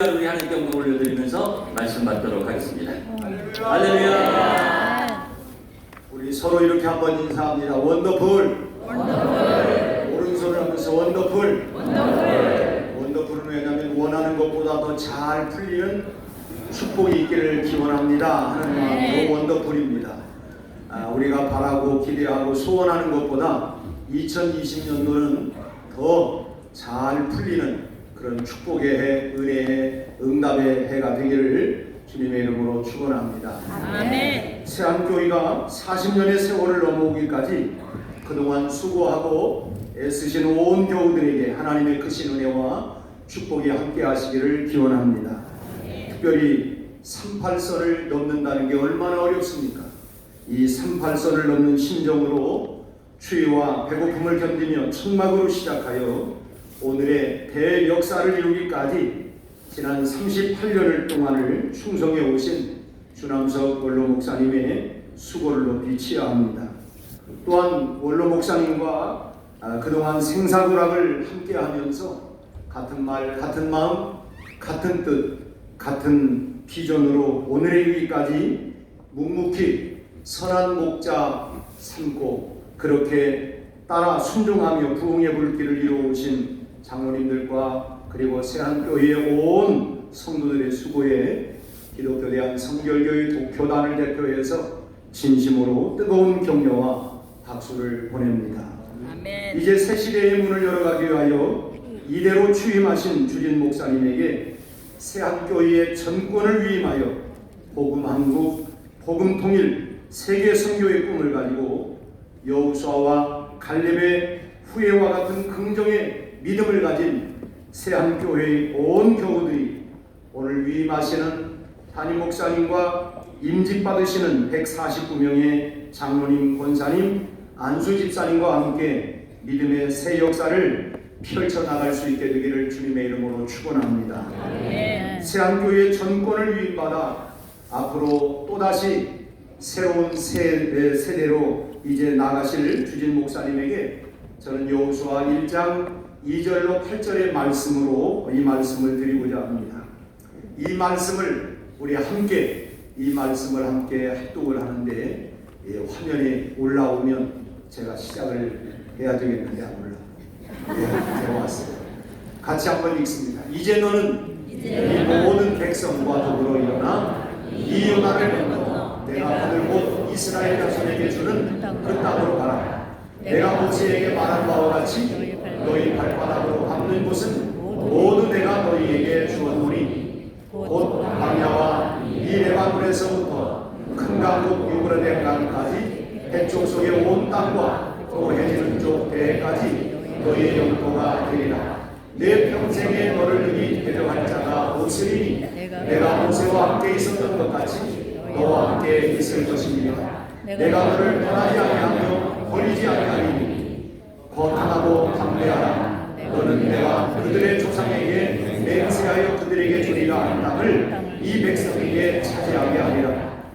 우리 하나님께 영광 올려드리면서 말씀 받도록 하겠습니다. 할렐루야. 우리 서로 이렇게 한번 인사합니다. 원더풀. 오른손을 하면서 원더풀. 원더풀은 왜냐하면 원하는 것보다 더 잘 풀리는 축복이 있기를 기원합니다. 하는 마음으로 원더풀입니다. 아, 우리가 바라고 기대하고 소원하는 것보다 2020년도는 더 잘 풀리는 그런 축복의 해, 은혜의 응답의 해가 되기를 주님의 이름으로 축원합니다. 아멘. 세안교회가 40년의 세월을 넘어오기까지 그동안 수고하고 애쓰신 온 교우들에게 하나님의 크신 은혜와 축복이 함께 하시기를 기원합니다. 특별히 38선을 넘는다는 게 얼마나 어렵습니까? 이 38선을 넘는 심정으로 추위와 배고픔을 견디며 천막으로 시작하여 오늘의 대역사를 이루기까지 지난 38년을 동안을 충성해 오신 주남석 원로 목사님의 수고를 높이 치하합니다. 또한 원로 목사님과 아, 그동안 생사구락을 함께하면서 같은 말, 같은 마음, 같은 뜻, 같은 비전으로 오늘의 일기까지 묵묵히 선한 목자 삼고 그렇게 따라 순종하며 부흥의 불길을 이루어오신 장로님들과 그리고 세한교회의 온 성도들의 수고에 기독교 대한 성결교회 독교단을 대표해서 진심으로 뜨거운 격려와 박수를 보냅니다. 아멘. 이제 새 시대의 문을 열어가기 위하여 이대로 취임하신 주진 목사님에게 새한교회의 전권을 위임하여 복음 한국, 복음 통일, 세계 선교의 꿈을 가지고 여우수아와 갈렙의 후예와 같은 긍정의 믿음을 가진 새한교회의 온 교우들이 오늘 위임하시는 담임 목사님과 임직 받으시는 149명의 장로님, 권사님, 안수 집사님과 함께 믿음의 새 역사를 펼쳐 나갈 수 있게 되기를 주님의 이름으로 축원합니다. 세안교회 전권을 위임받아 앞으로 또다시 새로운 세, 세대로 이제 나가실 주진 목사님에게 저는 여호수아 1장 2절로 8절의 말씀으로 이 말씀을 드리고자 합니다. 이 말씀을 우리 함께 이 말씀을 함께 합독을 하는데 예, 화면에 올라오면 제가 시작을 해야 되겠는데 안 올라. 예, 들어왔어요. 같이 한번 읽습니다. 이제 너는 이 모든 백성과 더불어 일어나 이 요단을 건너 내가 그들 곧 이스라엘 자손에게 주는 그 땅으로 가라. 내가 모세에게 말한 바와 같이 너희 발바닥으로 밟는 곳은 모두 내가 너희에게 주었노니 곧 광야와 이 레바논에서부터 큰 강국 유브라데 강까지 해쪽 속의 온 땅과 또 해지는 쪽 대해까지 너희의 영토가 되리라. 내 평생에 너를 능히 데려갈 자가 없으리니 내가 모세와 함께 있었던 것 같이 너와 함께 있을 것입니다. 내가 너를 떠나지 아니하며 버리지 아니하리니 거듭하고 담대하라. 너는 내가 그들의 조상에게 맹세하여 그들에게 주리라 한 땅을 이 백성에게 차지하게 하리라.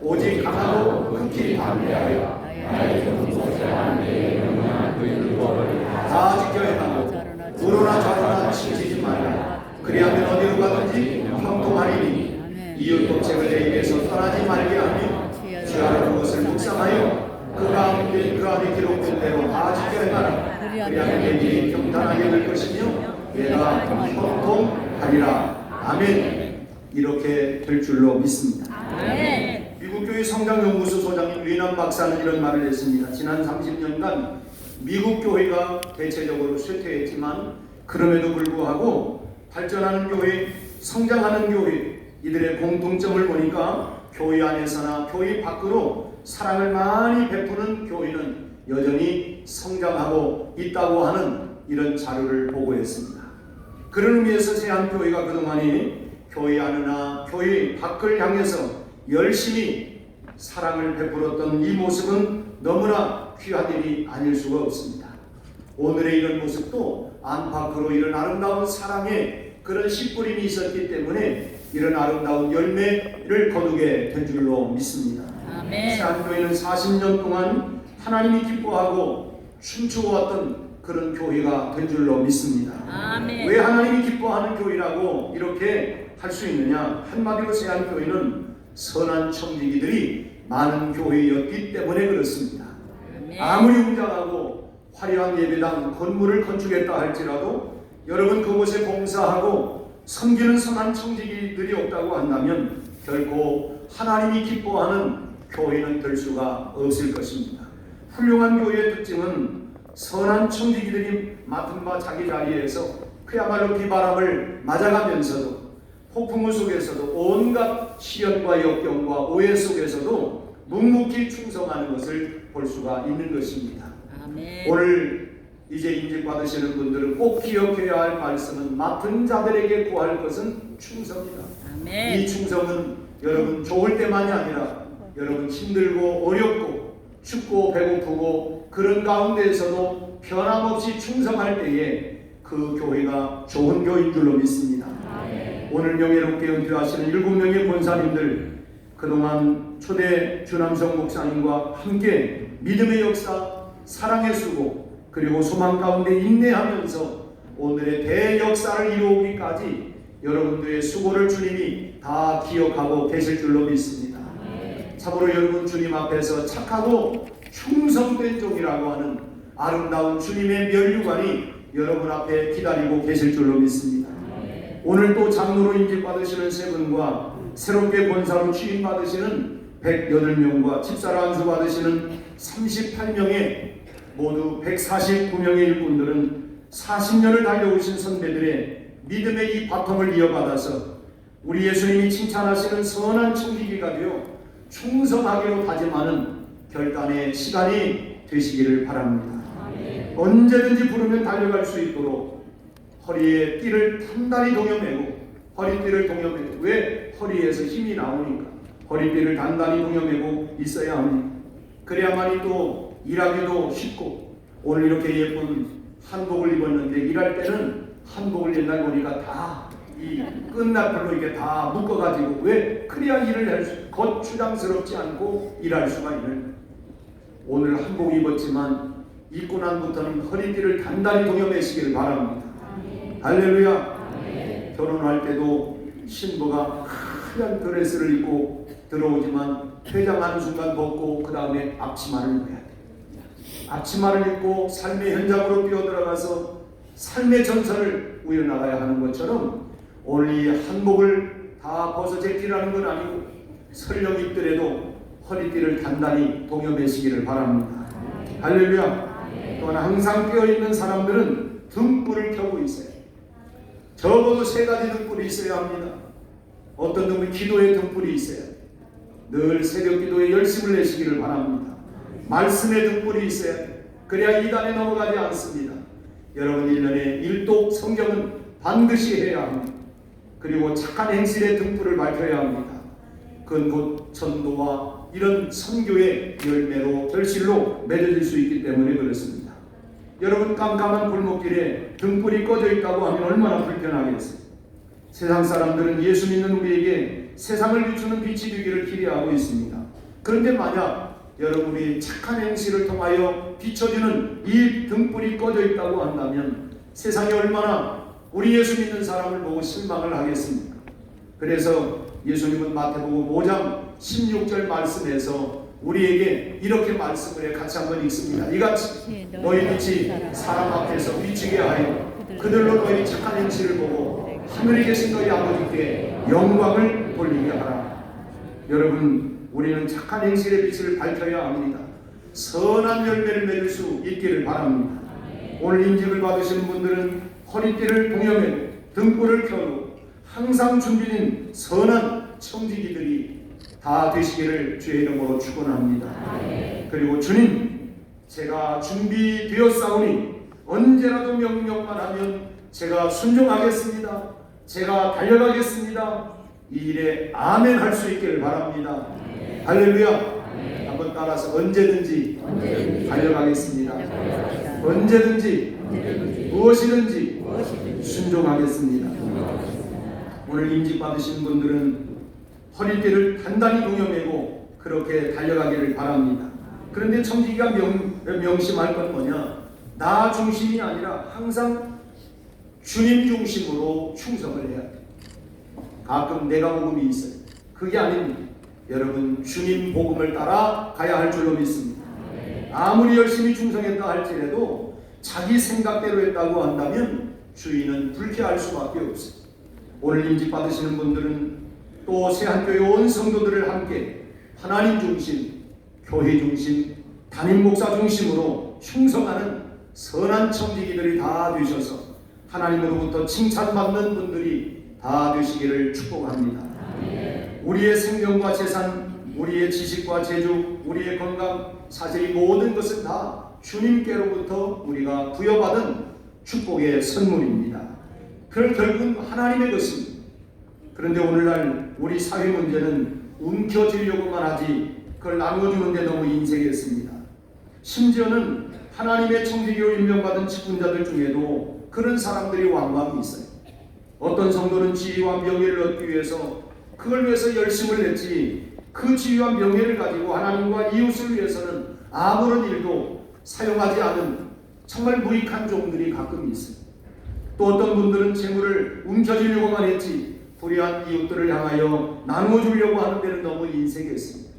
오직 강하고 극히 담대하여 다 지켜야 하고 우로나 좌로나 치지지 말라. 그리하면 어디로 가든지 형통하리니 이웃 독책을 내 입에서 떠나지 말게 하며 주하는 그것을 묵상하여 그 가운데 그 안에 기록된 대로 다 지켜야 하라. 그리하면 내 길이 평탄하게 될 것이며 내가 형통하리라. 아멘. 이렇게 될 줄로 믿습니다. 아멘. 미국 교회 성장 연구소 소장인 리남 박사는 이런 말을 했습니다. 지난 30년간 미국 교회가 대체적으로 쇠퇴했지만 그럼에도 불구하고 발전하는 교회, 성장하는 교회 이들의 공통점을 보니까 교회 안에서나 교회 밖으로 사랑을 많이 베푸는 교회는 여전히 성장하고 있다고 하는 이런 자료를 보고했습니다. 그런 의미에서 세안교회가 그동안에 교회 안이나 교회 밖을 향해서 열심히 사랑을 베풀었던 이 모습은 너무나 귀한 일이 아닐 수가 없습니다. 오늘의 이런 모습도 안팎으로 이런 아름다운 사랑의 그런 씨뿌림이 있었기 때문에 이런 아름다운 열매를 거두게 된 줄로 믿습니다. 세안교회는 40년 동안 하나님이 기뻐하고 춤추어 왔던 그런 교회가 된 줄로 믿습니다. 아멘. 왜 하나님이 기뻐하는 교회라고 이렇게 할 수 있느냐? 한마디로 세안교회는 선한 청지기들이 많은 교회였기 때문에 그렇습니다. 아멘. 아무리 웅장하고 화려한 예배당 건물을 건축했다 할지라도 여러분 그곳에 봉사하고 섬기는 선한 청지기들이 없다고 한다면 결코 하나님이 기뻐하는 교회는 될 수가 없을 것입니다. 훌륭한 교회의 특징은 선한 청지기들이 맡은 바 자기 자리에서 그야말로 비바람을 맞아가면서도 폭풍우 속에서도 온갖 시련과 역경과 오해 속에서도 묵묵히 충성하는 것을 볼 수가 있는 것입니다. 아멘. 오늘 이제 인직 받으시는 분들은 꼭 기억해야 할 말씀은 맡은 자들에게 구할 것은 충성이다. 이 아멘. 충성은 여러분 좋을 때만이 아니라 여러분 힘들고 어렵고 춥고 배고프고 그런 가운데에서도 변함없이 충성할 때에 그 교회가 좋은 교회인 줄로 믿습니다. 오늘 명예롭게 은퇴하시는 일곱 명의 권사님들 그동안 초대 주남성 목사님과 함께 믿음의 역사, 사랑의 수고 그리고 소망 가운데 인내하면서 오늘의 대역사를 이루기까지 여러분들의 수고를 주님이 다 기억하고 계실 줄로 믿습니다. 참으로 여러분 주님 앞에서 착하고 충성된 종이라고 하는 아름다운 주님의 면류관이 여러분 앞에 기다리고 계실 줄로 믿습니다. 오늘 또 장로로 인직받으시는 세 분과 새롭게 권사로 취임받으시는 108명과 집사로 안수받으시는 38명의 모두 149명의 일꾼들은 40년을 달려오신 선배들의 믿음의 이 바통을 이어받아서 우리 예수님이 칭찬하시는 선한 청지기가 되어 충성하기로 다짐하는 결단의 시간이 되시기를 바랍니다. 언제든지 부르면 달려갈 수 있도록 허리에 띠를 단단히 동여매고 허리띠를 동여매고 왜 허리에서 힘이 나오니까 허리띠를 단단히 동여매고 있어야 합니다. 그래야만이 또 일하기도 쉽고 오늘 이렇게 예쁜 한복을 입었는데 일할 때는 한복을 옛날 보니까 다 이 끝나풀로 이렇게 다 묶어가지고 왜 그래야 일을 할 수, 겉추장스럽지 않고 일할 수가 있는 오늘 한복 입었지만 입고 난부터는 허리띠를 단단히 동여매시기를 바랍니다. 할렐루야. 결혼할 때도 신부가 하얀 드레스를 입고 들어오지만 퇴장하는 순간 벗고 그 다음에 앞치마를 입어야 돼. 앞치마를 입고 삶의 현장으로 뛰어들어가서 삶의 전선을 우려나가야 하는 것처럼 오늘 이 한복을 다 벗어 제끼라는 건 아니고 설령 입더라도 허리띠를 단단히 동여매시기를 바랍니다. 할렐루야. 또한 항상 깨어있는 사람들은 등불을 켜고 있어요. 적어도 세 가지 등불이 있어야 합니다. 어떤 등불 기도의 등불이 있어요. 늘 새벽 기도에 열심을 내시기를 바랍니다. 말씀의 등불이 있어야. 그래야 이단에 넘어가지 않습니다. 여러분 1년에 일독 성경은 반드시 해야 합니다. 그리고 착한 행실의 등불을 밝혀야 합니다. 그건 곧 전도와 이런 선교의 열매로 결실로 맺어질 수 있기 때문에 그렇습니다. 여러분 깜깜한 골목길에 등불이 꺼져 있다고 하면 얼마나 불편하겠어요. 세상 사람들은 예수 믿는 우리에게 세상을 비추는 빛이 되기를 기대하고 있습니다. 그런데 만약 여러분이 착한 행실을 통하여 비춰지는 이 등불이 꺼져 있다고 한다면 세상이 얼마나 우리 예수 믿는 사람을 보고 실망을 하겠습니까? 그래서 예수님은 마태복음 5장 16절 말씀에서 우리에게 이렇게 말씀을 해 같이 한번 읽습니다. 이같이 너희 빛이 사람 앞에서 비치게 하여 그들로 너희 착한 행실을 보고 하늘에 계신 너희 아버지께 영광을 돌리게 하라. 여러분 우리는 착한 행실의 빛을 밝혀야 합니다. 선한 열매를 맺을 수 있기를 바랍니다. 오늘 인직을 받으시는 분들은 허리띠를 동여매고 등불을 켜고 항상 준비된 선한 청지기들이 다 되시기를 주의 이름으로 축원합니다. 그리고 주님, 제가 준비되었사오니 언제라도 명령만 하면 제가 순종하겠습니다. 제가 달려가겠습니다. 이 일에 아멘 할 수 있기를 바랍니다. 할렐루야. 한번 따라서 언제든지, 달려가겠습니다. 언제든지, 무엇이든지 순종하겠습니다. 오늘 임직 받으신 분들은 허리띠를 단단히 동여매고 그렇게 달려가기를 바랍니다. 그런데 청지기가 명, 명심할 건 뭐냐? 나 중심이 아니라 항상 주님 중심으로 충성을 해야 돼. 가끔 내가 복음이 있어요. 그게 아닙니다. 여러분 주님 복음을 따라 가야 할 줄로 믿습니다. 아무리 열심히 충성했다 할지라도 자기 생각대로 했다고 한다면 주인은 불쾌할 수밖에 없어요. 오늘 임직 받으시는 분들은 또 세한교회 온 성도들을 함께 하나님 중심, 교회 중심, 담임 목사 중심으로 충성하는 선한 청지기들이 다 되셔서 하나님으로부터 칭찬받는 분들이 다 되시기를 축복합니다. 우리의 생명과 재산, 우리의 지식과 재주, 우리의 건강, 사실 이 모든 것은 다 주님께로부터 우리가 부여받은 축복의 선물입니다. 그걸 결국은 하나님의 것입니다. 그런데 오늘날 우리 사회 문제는 움켜쥐려고만 하지 그걸 나눠주는 데 너무 인색했습니다. 심지어는 하나님의 청지기로 임명받은 직분자들 중에도 그런 사람들이 왕왕 있어요. 어떤 성도는 지위와 명예를 얻기 위해서 그걸 위해서 열심을 냈지 그 지위와 명예를 가지고 하나님과 이웃을 위해서는 아무런 일도 사용하지 않은 정말 무익한 종들이 가끔 있어요. 또 어떤 분들은 재물을 움켜쥐려고만 했지 불의한 이웃들을 향하여 나누어 주려고 하는 데는 너무 인색했습니다.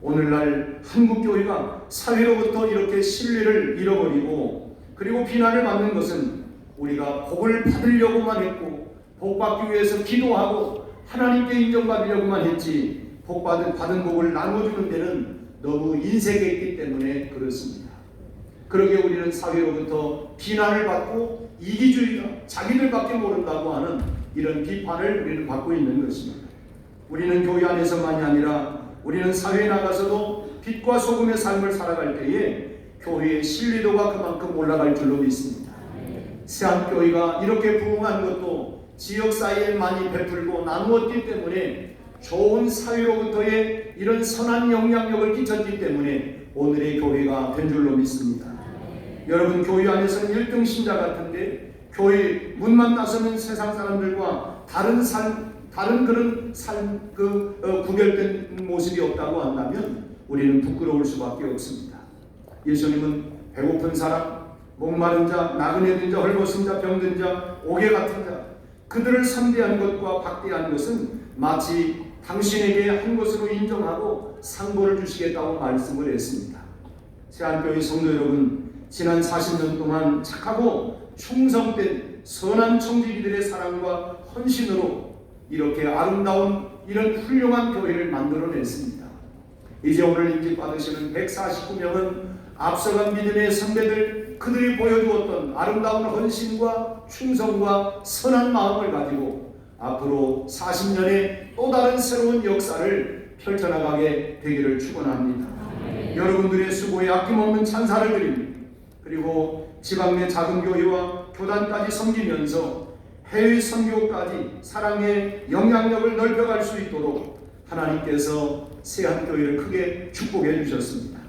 오늘날 한국 교회가 사회로부터 이렇게 신뢰를 잃어버리고 그리고 비난을 받는 것은 우리가 복을 받으려고만 했고 복 받기 위해서 기도하고 하나님께 인정받으려고만 했지 복 받은 받은 복을 나눠 주는 데는 너무 인색했기 때문에 그렇습니다. 그러게 우리는 사회로부터 비난을 받고 이기주의가 자기들밖에 모른다고 하는 이런 비판을 우리는 받고 있는 것입니다. 우리는 교회 안에서만이 아니라 우리는 사회에 나가서도 빛과 소금의 삶을 살아갈 때에 교회의 신뢰도가 그만큼 올라갈 줄로 믿습니다. 세안교회가 이렇게 부흥한 것도 지역 사회에 많이 베풀고 나누었기 때문에 좋은 사회로부터의 이런 선한 영향력을 끼쳤기 때문에 오늘의 교회가 된 줄로 믿습니다. 여러분 교회 안에서는 1등 신자 같은데 교회 문만 나서면 세상 사람들과 다른 삶 다른 그런 삶그 어, 구별된 모습이 없다고 한다면 우리는 부끄러울 수밖에 없습니다. 예수님은 배고픈 사람, 목마른 자, 나그네 든 자, 헐벗은 자, 병든 자, 옥에 같은 자 그들을 선대한 것과 박대한 것은 마치 당신에게 한 것으로 인정하고 상보를 주시겠다고 말씀을 했습니다. 세안교회 성도 여러분, 지난 40년 동안 착하고 충성된 선한 청지기들의 사랑과 헌신으로 이렇게 아름다운 이런 훌륭한 교회를 만들어냈습니다. 이제 오늘 임직 받으시는 149명은 앞서간 믿음의 선배들 그들이 보여주었던 아름다운 헌신과 충성과 선한 마음을 가지고 앞으로 40년의 또 다른 새로운 역사를 펼쳐나가게 되기를 축원합니다. 여러분들의 수고에 아낌없는 찬사를 드립니다. 그리고 지방 내 작은 교회와 교단까지 섬기면서 해외 선교까지 사랑의 영향력을 넓혀갈 수 있도록 하나님께서 세한교회를 크게 축복해 주셨습니다.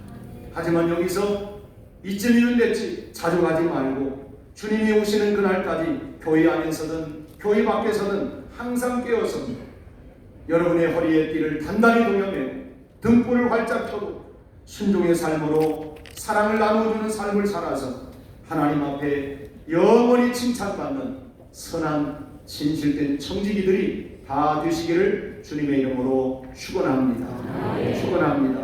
하지만 여기서 이쯤 이는 됐지 자주 가지 말고 주님이 오시는 그날까지 교회 안에서든 교회 밖에서든 항상 깨어서 여러분의 허리에 띠를 단단히 동여매고 등불을 활짝 켜고 순종의 삶으로 사랑을 나누어주는 삶을 살아서 하나님 앞에 영원히 칭찬받는 선한 진실된 청지기들이 다 되시기를 주님의 이름으로 축원합니다. 축원합니다.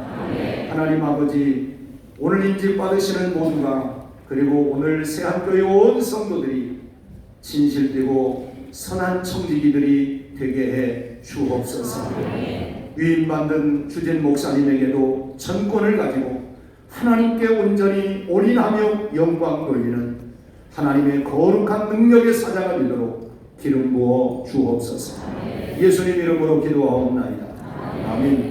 하나님 아버지 오늘 인직 받으시는 모두가 그리고 오늘 새한교회 온 성도들이 진실되고 선한 청지기들이 되게 해 주옵소서. 위임받는 주진 목사님에게도 전권을 가지고 하나님께 온전히 올인하며 영광 돌리는 하나님의 거룩한 능력의 사자가 되도록 기름 부어 주옵소서. 예수님 이름으로 기도하옵나이다. 아멘.